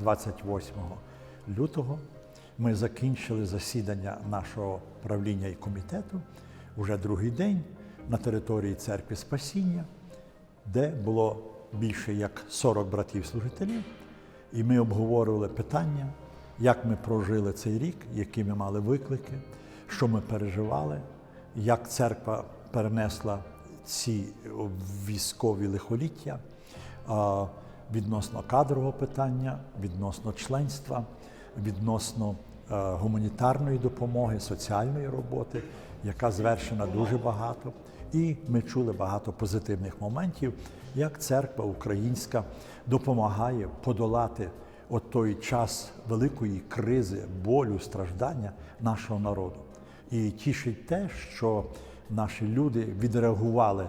28 лютого ми закінчили засідання нашого правління і комітету. Вже другий день на території церкви Спасіння, де було більше як 40 братів-служителів, і ми обговорювали питання, як ми прожили цей рік, які ми мали виклики, що ми переживали, як церква перенесла ці військові лихоліття відносно кадрового питання, відносно членства, відносно е, гуманітарної допомоги, соціальної роботи, яка звершена дуже багато. І ми чули багато позитивних моментів, як церква українська допомагає подолати от той час великої кризи, болю, страждання нашого народу. І тішить те, що наші люди відреагували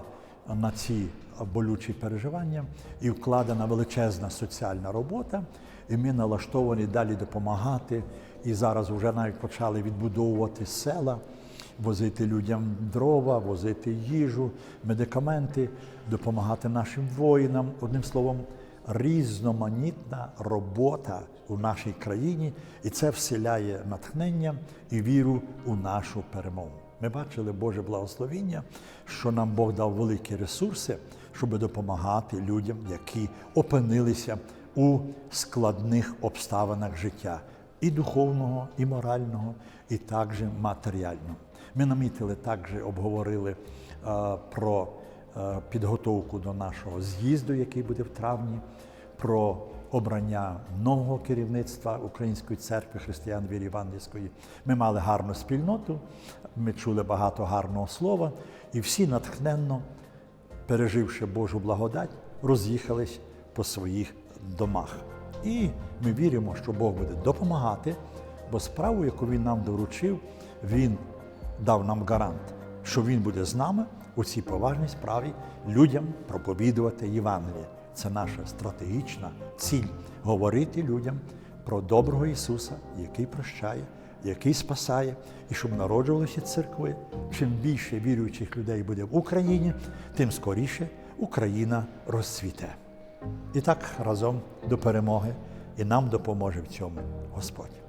на ці болючі переживання і вкладена величезна соціальна робота. І ми налаштовані далі допомагати. І зараз вже навіть почали відбудовувати села, возити людям дрова, возити їжу, медикаменти, допомагати нашим воїнам. Одним словом, різноманітна робота у нашій країні, і це вселяє натхнення і віру у нашу перемогу. Ми бачили Боже благословіння, що нам Бог дав великі ресурси, щоб допомагати людям, які опинилися у складних обставинах життя і духовного, і морального, і також матеріального. Ми намітили також обговорили е, про е, підготовку до нашого з'їзду, який буде в травні, про обрання нового керівництва Української церкви християн вірі Євангельської. Ми мали гарну спільноту, ми чули багато гарного слова, і всі натхненно, переживши Божу благодать, роз'їхались по своїх домах. І ми віримо, що Бог буде допомагати, бо справу, яку Він нам доручив, Він дав нам гарант, що Він буде з нами у цій поважній справі людям проповідувати Євангеліє. Це наша стратегічна ціль говорити людям про доброго Ісуса, який прощає, який спасає, і щоб народжувалися церкви. Чим більше віруючих людей буде в Україні, тим скоріше Україна розцвіте. І так разом до перемоги, і нам допоможе в цьому Господь.